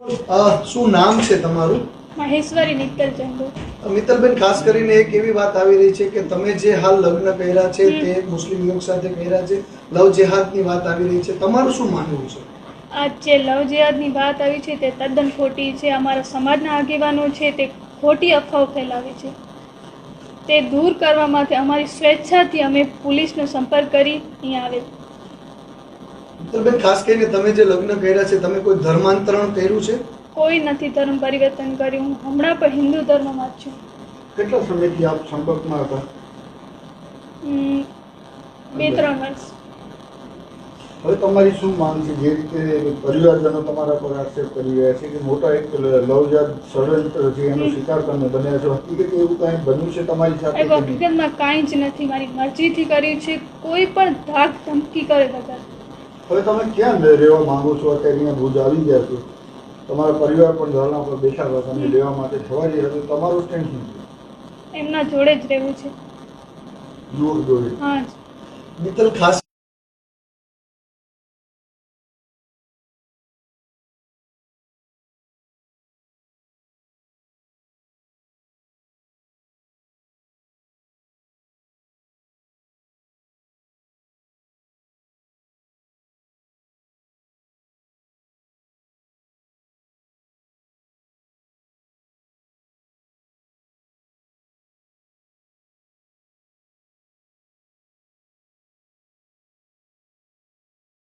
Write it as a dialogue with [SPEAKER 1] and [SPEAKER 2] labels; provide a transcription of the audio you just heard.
[SPEAKER 1] શું નામ છે તમારું?
[SPEAKER 2] મહેશ્વરી મિત્તલ ચંદુ
[SPEAKER 1] મિત્તલબેન ખાસ કરીને એક એવી વાત આવી રહી છે કે તમે જે હાલ લગ્ન કર્યા છે તે મુસ્લિમ યુગ સાથે કર્યા છે લવ જેહાદની વાત આવી રહી છે. તમારું શું માનવું છે?
[SPEAKER 2] આ જે લવ જેહાદની વાત આવી છે તે તદ્દન ખોટી છે. અમારા સમાજના આગેવાનો છે તે ખોટી અફવાઓ ફેલાવે છે. તે દૂર કરવા માટે અમારી સ્વેચ્છાથી અમે પોલીસનો સંપર્ક કરી અહીંયા આવે
[SPEAKER 1] મિત્તલબેન ખાસ કરીને તમે જે લગ્ન કર્યા છે તમે કોઈ ધર્માંતરણ કર્યું છે?
[SPEAKER 2] કોઈ નથી ધર્મ પરિવર્તન કર્યું. હું હમણાં પણ હિન્દુ ધર્મમાં જ છું.
[SPEAKER 3] કેટલા સમયથી આપ સંપર્કમાં હતા?
[SPEAKER 2] બે ત્રણ વર્ષ.
[SPEAKER 3] હવે તમારી શું માંગ છે? જે રીતે પરિવારજનો તમારા પર આક્ષેપ કરી રહ્યા છે કે મોટા એક લવજાત ષડયંત્ર છે એનો શિકાર તમે બન્યા છો. હકીકત એવું કાંઈ બન્યું છે તમારી સાથે?
[SPEAKER 2] હકીકતમાં કાંઈ જ નથી. મારી મરજીથી કર્યું છે. કોઈ પણ ધાક ધમકી કરે વગર.
[SPEAKER 3] હવે તમે ક્યાં રહેવા માંગો છો? અત્યારે અહીંયા ભુજ આવી ગયા છો. તમારા પરિવાર પણ ધરણા પર બેઠા હતા. તમે લેવા માટે થવા રહ્યા છો તમારું સ્ટેન્ડ શું છે?
[SPEAKER 2] એમના જોડે જ રહેવું છે.
[SPEAKER 3] યુવક જોડે
[SPEAKER 2] હા
[SPEAKER 1] મિત્તલ ખાસ